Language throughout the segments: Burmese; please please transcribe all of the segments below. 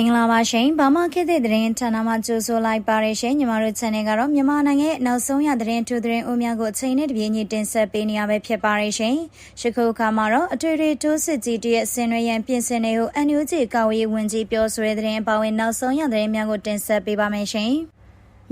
မင်္ဂလာပါရှင်။ဘာမှခေတ်သစ်သတင်းဌာနမှကြိုဆိုလိုက်ပါရရှင်။ညီမတို့ channel ကတော့မြန်မာနိုင်ငံရဲ့နောက်ဆုံးရသတင်းထူးသတင်းဦးများကိုအချိန်နဲ့တပြေးညီတင်ဆက်ပေးနေရပဲဖြစ်ပါရရှင်။ရှခုခါမှာတော့အထွေထွေတိုးစစ်ကြီးတရဲ့ဆင်နွှဲရန်ပြင်ဆင်နေဟု NUG ကာဝေးဝန်ကြီးပြောဆိုတဲ့သတင်းအပါအဝင်နောက်ဆုံးရသတင်းများကိုတင်ဆက်ပေးပါမယ်ရှင်။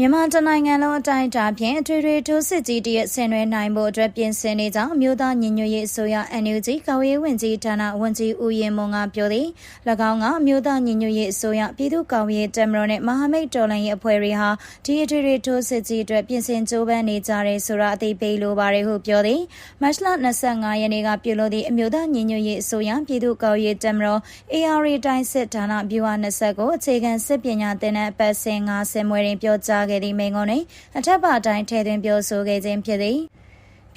မြန်မာတနိုင်ငံလုံးအတိုင်းအတာဖြင့်အထွေထွေထိုးစစ်ကြီးတရက်ဆင်နွှဲနိုင်ဖို့အတွက်ပြင်ဆင်နေကြောင်းအမျိုးသားညီညွတ်ရေးအစိုးရ NUG ကာဝေးဝင်ကြီးဌာနဝန်ကြီးဦးရင်မွန်ကပြောသည်၎င်းကအမျိုးသားညီညွတ်ရေးအစိုးရပြည်သူ့ကာဝေးတမတော်နဲ့မဟာမိတ်တော်လှန်ရေးအဖွဲ့တွေဟာဒီအထွေထွေထိုးစစ်ကြီးအတွက်ပြင်ဆင်ကြိုးပမ်းနေကြတယ်ဆိုတာအသိပေးလိုပါတယ်ဟုပြောသည်မတ်လ25ရက်နေ့ကပြုလုပ်သည့်အမျိုးသားညီညွတ်ရေးအစိုးရပြည်သူ့ကာဝေးတမတော် AR တိုင်းစစ်ဌာနဗျူဟာ20ကိုအခြေခံစစ်ပညာသင်တဲ့အပတ်စဉ်50မွေတွင်ပြောကြားခဲ့သည့်မိန့်ခွန်းတွင်အထက်ပါတိုင်းထည့်သွင်းပြောဆိုခဲ့ခြင်းဖြစ်သည်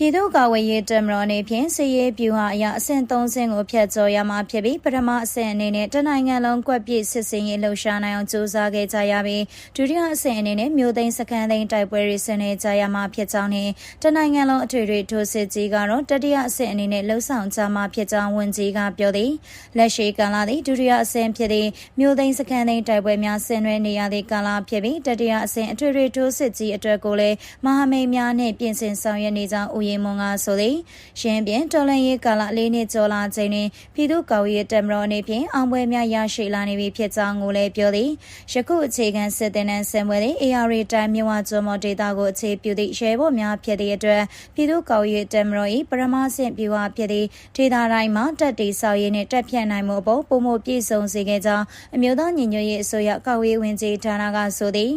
ပြည်သူ့ကာဝေးရေးတမတော်အနေဖြင့်စီရေးပြူဟာအရာအဆင့်၃ဆင့်ကိုဖျက်ကျော်ရမှာဖြစ်ပြီးပထမအဆင့်အနေနဲ့တနိုင်ငံလုံးကွက်ပြည့်စစ်စင်ရေးလှုပ်ရှားနိုင်အောင်ကြိုးစားခဲ့ကြရပြီးဒုတိယအဆင့်အနေနဲ့မြို့သိမ်းစခန်းသိမ်းတိုက်ပွဲတွေဆင်နွှဲကြရမှာဖြစ်ကြောင်းနဲ့တနိုင်ငံလုံးအထွေထွေထိုးစစ်ကြီးကတော့တတိယအဆင့်အနေနဲ့လှုပ်ဆောင်ကြမှာဖြစ်ကြောင်းဝန်ကြီးကပြောသည်လက်ရှိကာလသည်ဒုတိယအဆင့်ဖြစ်သည့်မြို့သိမ်းစခန်းသိမ်းတိုက်ပွဲများဆင်နွှဲနေရသည့်ကာလဖြစ်ပြီးတတိယအဆင့်အထွေထွေထိုးစစ်ကြီးအတွက်ကိုလည်းမဟာမိတ်များနှင့်ပြင်ဆင်ဆောင်ရွက်နေကြောင်းဦးရင်မွန်ကဆိုသည်ရှင်းပြင်တော်လန်ရေးကာလလေးနှစ်ကျော်လာချိန်တွင်ပြည်သူ့ကော်ရေးတမတော်အနေဖြင့်အောင်ပွဲများရရှိလာနေပြီဖြစ်ကြောင်းကိုလည်းပြောသည်ယခုအခြေခံစစ်တင်တဲ့ဆင်ပွဲသည် AR တိုင်းမြဝကျွမော်ဒေတာကိုအခြေပြုသည့်ရဲဘော်များဖြစ်သည့်အတွက်ပြည်သူ့ကော်ရေးတမတော်၏ပရမဆင့်ပြဝဖြစ်သည့်ဒေတာတိုင်းမှာတက်တီဆောက်ရေးနှင့်တက်ဖြတ်နိုင်မှုအပေါ်ပုံမပြည့်စုံစေခဲ့ကြောင်းအမျိုးသားညီညွတ်ရေးအစိုးရကော်ရေးဝင်ကြီးဌာနကဆိုသည်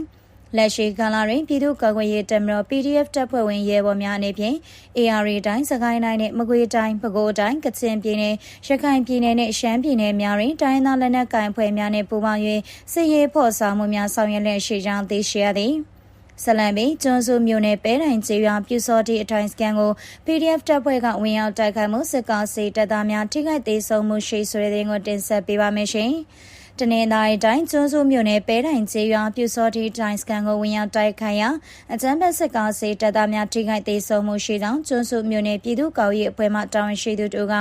လက်ရှိကာလတွင်ပြည်သူ့ကာကွယ်ရေးတပ်မတော် PDF တပ်ဖွဲ့ဝင်ရဲဘော်များအနေဖြင့် AR တိုင်းစကိုင်းတိုင်းနဲ့မကွေးတိုင်းပဲခူးတိုင်းကချင်ပြည်နယ်ရခိုင်ပြည်နယ်နဲ့ရှမ်းပြည်နယ်များတွင်တိုင်းသားလက်နက်ကိုင်ဖွဲ့များနှင့်ပူးပေါင်း၍စစ်ရေးဖော်ဆောင်မှုများဆောင်ရွက်လျက်ရှိကြောင်းသိရှိရသည်ဆလန်ဘီကျွန်းစုမြို့နယ်ပဲတိုင်ကျေးရွာပြူစောတိအထိုင်စကန်ကို PDF တပ်ဖွဲ့ကဝင်ရောက်တိုက်ခိုက်မှုစစ်ကောင်စီတပ်သားများထိခိုက်သေးဆုံးမှုရှိဆိုတဲ့တဲ့ကိုတင်ဆက်ပေးပါမယ်ရှင်။ တနင်္သာရီတိုင်းကျွန်းစုမြို့နယ်ပဲတိုင်ကျေးရွာပြူစောတိတိုင်းစကန်ကိုဝင်ရောက်တိုက်ခိုက်ရာအကြမ်းဖက်စစ်ကောင်စီတပ်သားများထိခိုက်သေးဆုံးမှုရှိကြောင်းကျွန်းစုမြို့နယ်ပြည်သူ့ကော်ရေးအဖွဲ့မှတာဝန်ရှိသူတို့က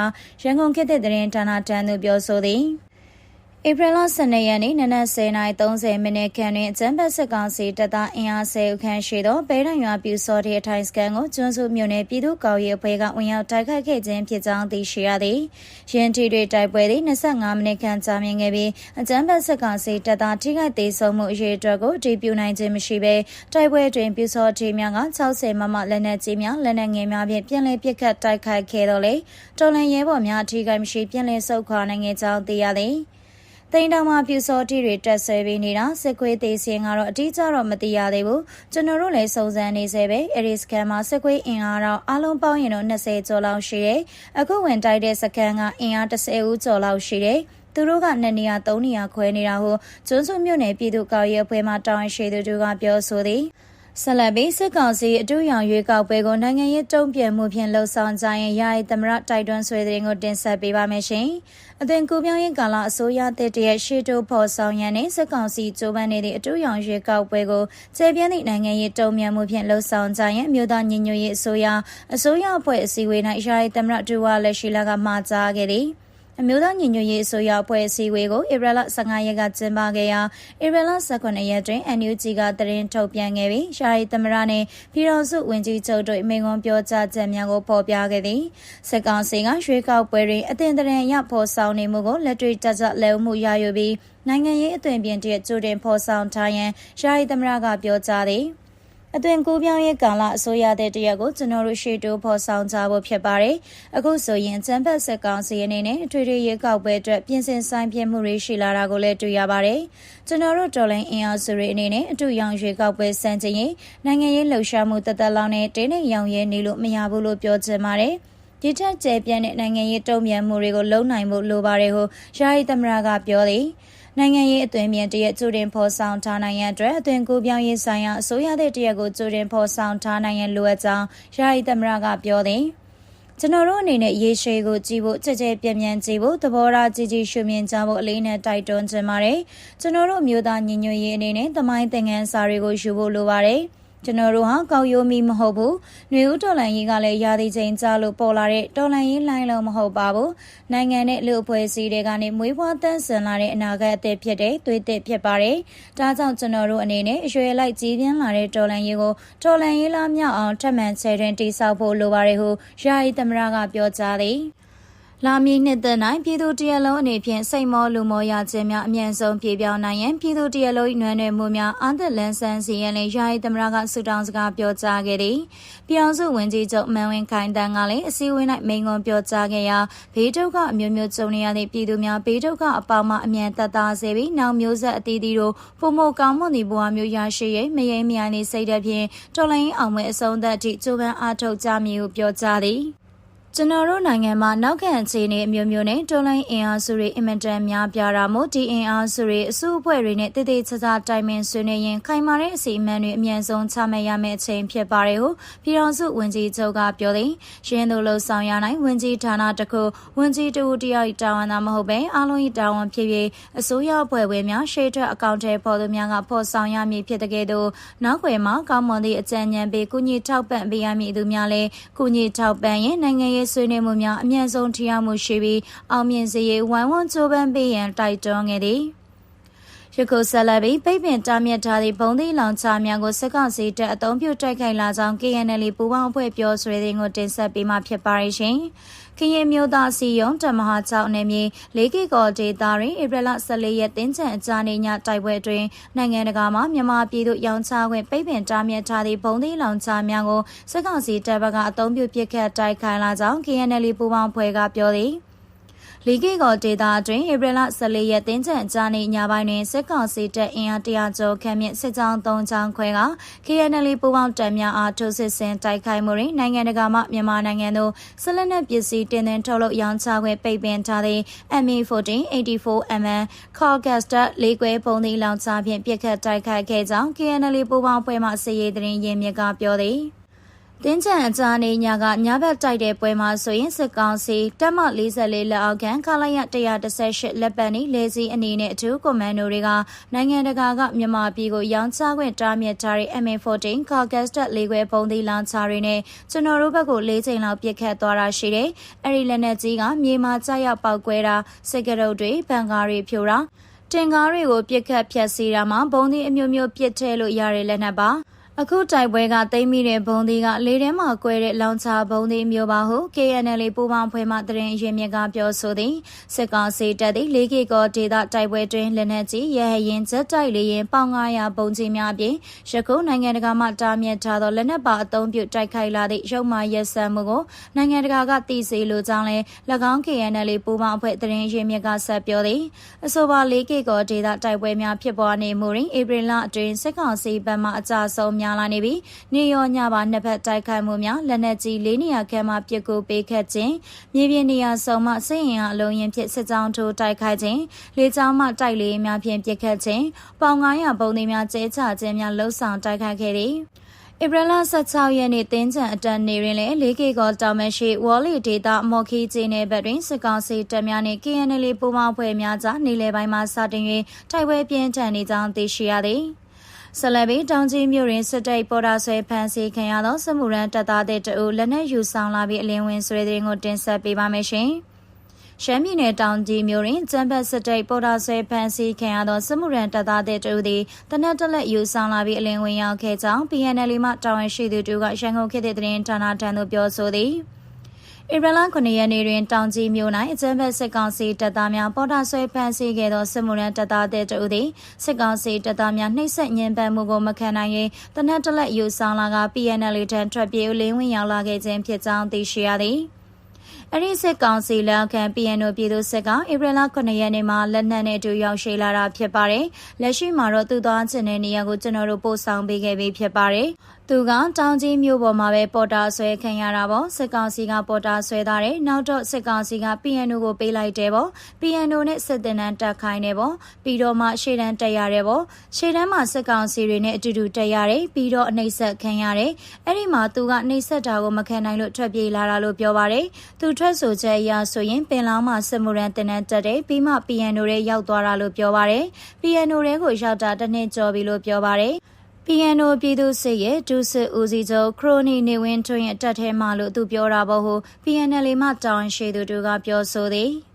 ရန်ကုန်ခေတ်သစ်သတင်းဌာနတန်းသူပြောဆိုသည် ဧပြီလ12ရက်နေ့နနက်10:30မိနစ်ခန့်တွင်အကြမ်းဖက်စစ်ကောင်စီတပ်သားအင်အား10ခန့်ရှိသောပဲရန်ရွာပြူစောတဲ့အထိုင်စကန်ကိုကျွန်းစုမြို့နယ်ပြည်သူ့ကော်ရေးအဖွဲ့ကဝင်ရောက်တိုက်ခိုက်ခဲ့ခြင်းဖြစ်ကြောင်းသိရှိရသည်။ရင်းတီတွေတိုက်ပွဲသည်25မိနစ်ခန့်ကြာမြင့်ခဲ့ပြီးအကြမ်းဖက်စစ်ကောင်စီတပ်သားထိခိုက်သေးဆုံးမှုအရေးအတွက်ကိုဒီပြူနိုင်ခြင်းမရှိဘဲတိုက်ပွဲတွင်ပြူစောတီများက60မမလက်နက်ကြီးများလက်နက်ငယ်များဖြင့်ပြန်လည်ပစ်ခတ်တိုက်ခိုက်ခဲ့တော့လေတော်လန်ရဲဘော်များထိခိုက်မရှိပြန်လည်ဆုတ်ခွာနိုင်ခဲ့ကြောင်းသိရသည်။ တိန်တောင်မှာပြူစောတိတွေတက်ဆွဲပြီးနေတာစစ်ခွေးသေးစင်ကတော့အတိအကျတော့မသိရသေးဘူးကျွန်တော်တို့လည်းစုံစမ်းနေစေပဲအဲ့ဒီစကန်မှာစစ်ခွေးအင်အားတော့အလုံးပေါင်းရင်တော့20ကျော်လောက်ရှိတယ်အခုဝင်တိုက်တဲ့စကန်ကအင်အား30ဦးကျော်လောက်ရှိတယ်သူတို့ကနှစ်နေရာသုံးနေရာခွဲနေတာဟုကျွန်းစုမြို့နယ်ပြည်သူ့ကော်ရေးအဖွဲ့မှတာဝန်ရှိသူတို့ကပြောဆိုသည် ဆက်လက်ပြီးစစ်ကောင်စီအတူရောင်ရွေးကောက်ပွဲကိုနိုင်ငံရေးတုံ့ပြန်မှုဖြင့်လှုံ့ဆော်ကြရင်ယာယီသမရတိုက်တွန်းဆွေးတဲ့ကိုတင်ဆက်ပေးပါမယ်ရှင်။အသင်ကူပြောင်းရေးကာလအစိုးရတဲ့တရဲ့ရှေ့တိုးဖော်ဆောင်ရန်နဲ့စစ်ကောင်စီကြိုးပမ်းနေတဲ့အတူရောင်ရွေးကောက်ပွဲကိုကျေပြင်းသည့်နိုင်ငံရေးတုံ့ပြန်မှုဖြင့်လှုံ့ဆော်ကြရင်မြို့သားညီညွတ်ရေးအစိုးရအစိုးရအဖွဲ့အစည်းအဝေး၌ယာယီသမရတူဝါလက်ရှိလာကမှာကြားခဲ့သည်။ အမျိုးသားညီညွတ်ရေးအစိုးရအဖွဲ့အစည်းအဝေးကိုဧပြီလ15ရက်ကကျင်းပခဲ့ရာဧပြီလ18ရက်တွင် NUG ကတရင်ထုတ်ပြန်ခဲ့ပြီးရှာရီသမရနှင့်ပြည်တော်စုဝင်ကြီးချုပ်တို့မိန့်ခွန်းပြောကြားချက်များကိုဖော်ပြခဲ့သည်စစ်ကောင်စီကရွှေကောက်ပွဲတွင်အသင်တရင်ရဖော်ဆောင်နေမှုကိုလက်တွေ့တကျလဲမှုရယူပြီးနိုင်ငံရေးအသွင်ပြင်တည်းကြိုတင်ဖော်ဆောင်ထားရန်ရှာရီသမရကပြောကြားသည် အသွင်ကူးပြောင်းရေးကာလအစိုးရတဲ့တရက်ကိုကျွန်တော်တို့ရှေ့တိုးဖော်ဆောင်ကြဖို့ဖြစ်ပါတယ်။အခုဆိုရင်ချမ်းဘတ်စက်ကောင်စီအနေနဲ့အထွေထွေရေကောက်ပွဲအတွက်ပြင်ဆင်ဆိုင်ပြမှုတွေရှိလာတာကိုလည်းတွေ့ရပါတယ်။ကျွန်တော်တို့တော်လိုင်းအင်အားစုတွေအနေနဲ့အတူရောင်ရေကောက်ပွဲစံချိန်ရင်နိုင်ငံရေးလှုပ်ရှားမှုတသက်လောင်းနဲ့တင်းနဲ့ရောင်ရဲနေလို့မရဘူးလို့ပြောချင်ပါတယ်။ဒီထက်ကျယ်ပြန့်တဲ့နိုင်ငံရေးတုံ့ပြန်မှုတွေကိုလုံနိုင်ဖို့လိုပါတယ်ဟုယာယီသမရကပြောသည်။ နိုင်ငံရေးအသွင်မြင်တရက်ကျူတင်ဖော်ဆောင်ထားနိုင်ရန်အတွက်အသွင်ကူးပြောင်းရေးဆိုင်ရာအစိုးရတဲ့တရက်ကိုကျူတင်ဖော်ဆောင်ထားနိုင်ရန်လိုအပ်ကြောင်းယာယီသမရကပြောသည်ကျွန်တော်တို့အနေနဲ့ရေရှည်ကိုကြည့်ဖို့ကြကြပြင်းပြင်းကြည့်ဖို့သဘောထားကြည်ကြည်ရှုမြင်ကြဖို့အလေးနဲ့တိုက်တွန်းချင်ပါတယ်ကျွန်တော်တို့မျိုးသားညီညွတ်ရေးအနေနဲ့သမိုင်းသင်ခန်းစာတွေကိုယူဖို့လိုပါတယ် ကျွန်တော်တို့ဟာကောက်ရိုးမီမဟုတ်ဘူး။နှွေဦးတော်လန်ရေးကလည်းရာသီချိန်ကြာလို့ပေါ်လာတဲ့တော်လန်ရေးလိုင်းလုံးမဟုတ်ပါဘူး။နိုင်ငံနဲ့လူအဖွဲ့အစည်းတွေကနေမွေးဖွားတန်းဆင်လာတဲ့အနာဂတ်အသစ်ဖြစ်တဲ့သွေးသစ်ဖြစ်ပါတယ်။ဒါကြောင့်ကျွန်တော်တို့အနေနဲ့အရွယ်လိုက်ကြီးပြင်းလာတဲ့တော်လန်ရေးကိုတော်လန်ရေးလားမြောက်အောင်ထပ်မံဆယ်တွင်တိစောက်ဖို့လိုပါတယ်ဟုယာယီသမရကပြောကြားသည်။ လာမည်နှစ်သက်၌ပြည်သူတရလုံးအနေဖြင့်စိတ်မောလူမောရခြင်းများအမြန်ဆုံးပြေပြောင်းနိုင်ရန်ပြည်သူတရလုံး၏နွမ်းနယ်မှုများအာသက်လန်းဆန်းစီရန်လည်းယာယီသမရကဆုတောင်းစကားပြောကြားခဲ့သည်ပြည်အောင်စုဝန်ကြီးချုပ်မန်ဝင်းခိုင်တန်းကလည်းအစည်းအဝေး၌မိန့်ခွန်းပြောကြားခဲ့ရာဘေးဒုက္ခအမျိုးမျိုးကြုံနေရသည့်ပြည်သူများဘေးဒုက္ခအပေါင်းမှအမြန်သက်သာစေပြီးနောက်မျိုးဆက်အသီးသီးတို့ပုံမကောင်းမွန်သည့်ဘဝမျိုးရရှိ၍မရေမြိုင်နေစိတ်တဖြင့်တော်လိုင်းအောင်မဲ့အဆုံးသတ်သည့်ကြိုးပမ်းအားထုတ်ကြမည်ဟုပြောကြားသည် ကျွန်တော်တို့နိုင်ငံမှာနောက်ခံအခြေအနေအမျိုးမျိုးနဲ့တွန်းလိုင်းအင်အားစုတွေအင်မတန်များပြားတာမို့ဒီအင်အားစုတွေအစုအဖွဲ့တွေနဲ့တည်တည်ချာချာတိုင်ပင်ဆွေးနွေးရင်ခိုင်မာတဲ့အစီအမံတွေအမြန်ဆုံးချမှတ်ရမယ့်အချိန်ဖြစ်ပါတယ်ဟုပြည်တော်စုဝန်ကြီးချုပ်ကပြောသည်ရင်းတို့လှဆောင်ရနိုင်ဝန်ကြီးဌာနတစ်ခုဝန်ကြီးတူတယောက်တာဝန်သာမဟုတ်ပဲအားလုံး၏တာဝန်ဖြစ်ဖြစ်အစိုးရအဖွဲ့ဝင်များရှေ့ထွက်အကောင့်ထဲပေါ်သူများကဖော်ဆောင်ရမည်ဖြစ်တဲ့ကဲ့သို့နောက်ွယ်မှာကောင်းမွန်သည့်အကြံဉာဏ်ပေးကုညီထောက်ပံ့ပေးရမည်သူများလည်းကုညီထောက်ပံ့ရင်နိုင်ငံရေးရေးဆွေးနွေးမှုများအမြန်ဆုံးထိရောက်မှုရှိပြီးအောင်မြင်စေရေးဝိုင်းဝန်းကြိုးပမ်းပေးရန်တိုက်တွန်းခဲ့သည်ယခုဆက်လက်ပြီးပိတ်ပင်တားမြစ်ထားသည့်ဘုံသီးလောင်ချများကိုစစ်ကောင်စီတပ်အုံပြုတိုက်ခိုက်လာကြောင်း KNL ပူးပေါင်းအဖွဲ့ပြောဆိုတဲ့ကိုတင်ဆက်ပေးမှဖြစ်ပါရဲ့ရှင်။ ကရင်မျိုးသားစီယုံတမဟာကျောင်းနယ်မြေ၄ကီကောဒေတာတွင်ဧပြီလ14ရက်တင်းချန်အကြာနေညတိုက်ပွဲတွင်နိုင်ငံတကာမှမြန်မာပြည်သို့ရောင်းချခွင့်ပိတ်ပင်တားမြစ်ထားသည့်ဘုံသီးလောင်ချများကိုစစ်ကောင်စီတပ်ဘက်ကအုံပြုပစ်ခတ်တိုက်ခိုက်လာကြောင်း KNL ပူးပေါင်းအဖွဲ့ကပြောသည်။ လီဂီကောဒေတာအတွင်းဧပြီလ14ရက်တင်းကျပ်ကြားနေညပိုင်းတွင်စစ်ကောင်စီတပ်အင်အားတရာကျော်ခန့်မြင့်စစ်ကြောင်း၃ချောင်းခွဲက KNL ပူးပေါင်းတပ်များအားထိုးစစ်ဆင်တိုက်ခိုက်မှုတွင်နိုင်ငံတကာမှမြန်မာနိုင်ငံသို့ဆက်လက်နက်ပစ္စည်းတင်သွင်းထုတ်လုပ်ရောင်းချခွင့်ပိတ်ပင်ထားသည့် MA14 84mm Corgaster လေးကွဲပုံသီးလောင်ချဖြင့်ပြစ်ခတ်တိုက်ခိုက်ခဲ့ကြောင်း KNL ပူးပေါင်းဖွဲ့မှစစ်ရေးသတင်းရင်းမြစ်ကပြောသည် တင်းချန်အကြာနေညကညဘက်တိုက်တဲ့ပွဲမှာဆိုရင်စစ်ကောင်စီတပ်မ44လက်အောက်ခံခလာရ118လက်ပတ်နီလေစီအနေနဲ့အထူးကွန်မန်ဒိုတွေကနိုင်ငံတကာကမြန်မာပြည်ကိုရောင်းချခွင့်တားမြစ်ထားတဲ့ MA14 Carcassonne လေးခွဲပုံသီးလောင်ချတွေနဲ့ကျွန်တော်တို့ဘက်ကို၄ချိန်လောက်ပစ်ခတ်သွားတာရှိတယ်။အဲဒီလက်နက်ကြီးကမြေမှာကျရောက်ပောက်ကွဲတာစစ်ကရုပ်တွေဘန်ကားတွေဖြိုတာတင်ကားတွေကိုပြစ်ခတ်ဖြတ်စီတာမှာဘုံသီးအမျိုးမျိုးပြစ်ထဲလို့ရတဲ့လက်နက်ပါ အခုတိုက်ပွဲကသိမ်းမိတဲ့ဘုံသီးကလေထဲမှာကွဲတဲ့လောင်ချဘုံသီးမျိုးပါဟု KNL ပူပေါင်းဖွဲ့မှတရင်ရင်မြစ်ကပြောဆိုသည်စစ်ကောင်စီတပ်သည်၄ကီကောဒေသတိုက်ပွဲတွင်လက်နက်ကြီးရဟရင်ဇက်တိုက်လေရင်ပေါင်900ပုံကြီးများပြင်ရခုနိုင်ငံတကာမှတားမြစ်ထားသောလက်နက်ပါအုံပြုတိုက်ခိုက်လာသည့်ရုပ်မာရက်စံမှုကိုနိုင်ငံတကာကသိစေလိုကြောင်းလဲ၎င်း KNL ပူပေါင်းဖွဲ့တရင်ရင်မြစ်ကဆက်ပြောသည်အဆိုပါ၄ကီကောဒေသတိုက်ပွဲများဖြစ်ပွားနေမှုတွင်ဧပြီလအတွင်းစစ်ကောင်စီဘက်မှအကြဆုံးများလာနေပြီးနေရောညပါနှစ်ဖက်တိုက်ခိုက်မှုများလက်နက်ကြီးလေးနေရာခန့်မှပြစ်ကိုပေးခတ်ခြင်းမြေပြင်နေရာစုံမှစစ်ရင်အားအလုံးရင်ဖြစ်စစ်ကြောင်းထိုးတိုက်ခိုက်ခြင်းလေကြောင်းမှတိုက်လေများဖြင့်ပြစ်ခတ်ခြင်းပေါင်900ပုံတွေများကျဲချခြင်းများလှုပ်ဆောင်တိုက်ခိုက်ခဲ့သည်ဧပြီလ16ရက်နေ့တင်းချန်အတန်နေရင်လေ၄ကီကောတောင်မရှိဝေါ်လီဒေတာမော်ခီကျင်းနယ်ဘက်တွင်စစ်ကောင်စီတပ်များနှင့် KNL ပူးပေါင်းဖွဲ့များကြားနေလယ်ပိုင်းမှာစတင်၍တိုက်ပွဲပြင်းထန်နေကြောင်းသိရှိရသည်။ ဆလဘီတောင်ကြီးမြို့တွင်စစ်တပ်ပေါ်တာဆွဲဖမ်းဆီးခံရသောစမှုရန်တပ်သားတဲ့တူလက်နက်ယူဆောင်လာပြီးအလင်းဝင်ဆွဲတဲ့ကိုတင်ဆက်ပေးပါမယ်ရှင်။ရှမ်းပြည်နယ်တောင်ကြီးမြို့တွင်ကျန်းဖက်စစ်တပ်ပေါ်တာဆွဲဖမ်းဆီးခံရသောစမှုရန်တပ်သားတဲ့တူသည်တနက်တလက်ယူဆောင်လာပြီးအလင်းဝင်ရောက်ခဲ့ကြောင်း PNL မှတာဝန်ရှိသူတို့ကရန်ကုန်ခေတ်တဲ့သတင်းဌာနထံသို့ပြောဆိုသည်။ ဧပြီလ9ရက်နေ့တွင်တောင်ကြီးမြို့၌အကြမ်းဖက်စစ်ကောင်စီတပ်သားများပေါ်တာဆွဲဖမ်းဆီးခဲ့သောစစ်မှုရန်တပ်သားတဲ့တူသည်စစ်ကောင်စီတပ်သားများနှိပ်စက်ညှဉ်းပန်းမှုကိုမခံနိုင်၍တနက်တလက်ယူဆောင်လာက PNL ထံထွက်ပြေးလင်းဝင်ရောက်လာခဲ့ခြင်းဖြစ်ကြောင်းသိရှိရသည်အဲ့ဒီစစ်ကောင်စီလက်ခံ PNO ပြည်သူစစ်ကဧပြီလ9ရက်နေ့မှာလက်နက်နဲ့အတူရောက်ရှိလာတာဖြစ်ပါတယ်။လက်ရှိမှာတော့သူသွားခြင်းတဲ့နေရာကိုကျွန်တော်တို့ပို့ဆောင်ပေးခဲ့ပြီးဖြစ်ပါတယ်။ သူကတောင်ကြီးမြို့ပေါ်မှာပဲပေါ်တာဆွဲခံရတာပေါ့စစ်ကောင်စီကပေါ်တာဆွဲထားတယ်နောက်တော့စစ်ကောင်စီက PNO ကိုပေးလိုက်တယ်ပေါ့ PNO နဲ့စစ်တင်တန်းတက်ခိုင်းတယ်ပေါ့ပြီးတော့မှရှေ့တန်းတက်ရတယ်ပေါ့ရှေ့တန်းမှာစစ်ကောင်စီတွေနဲ့အတူတူတက်ရတယ်ပြီးတော့အနှိမ့်ဆက်ခံရတယ်အဲ့ဒီမှာသူကနှိမ့်ဆက်တာကိုမခံနိုင်လို့ထွက်ပြေးလာတာလို့ပြောပါတယ်သူထွက်ဆိုချက်အရဆိုရင်ပင်လောင်းမှာစစ်မှုရန်တင်တန်းတက်တယ်ပြီးမှ PNO တွေရောက်သွားတာလို့ပြောပါတယ် PNO တွေကိုရောက်တာတစ်နှစ်ကျော်ပြီလို့ပြောပါတယ် PNO ပြည်သူစစ်ရဲ့ဒုစစ်ဦးစီးချုပ်ခရိုနီနေဝင်းထွန်းရဲ့တပ်ထဲမှလို့သူပြောတာပေါ့ဟု PNL မှတောင်းရှိသူတို့ကပြောဆိုသည်။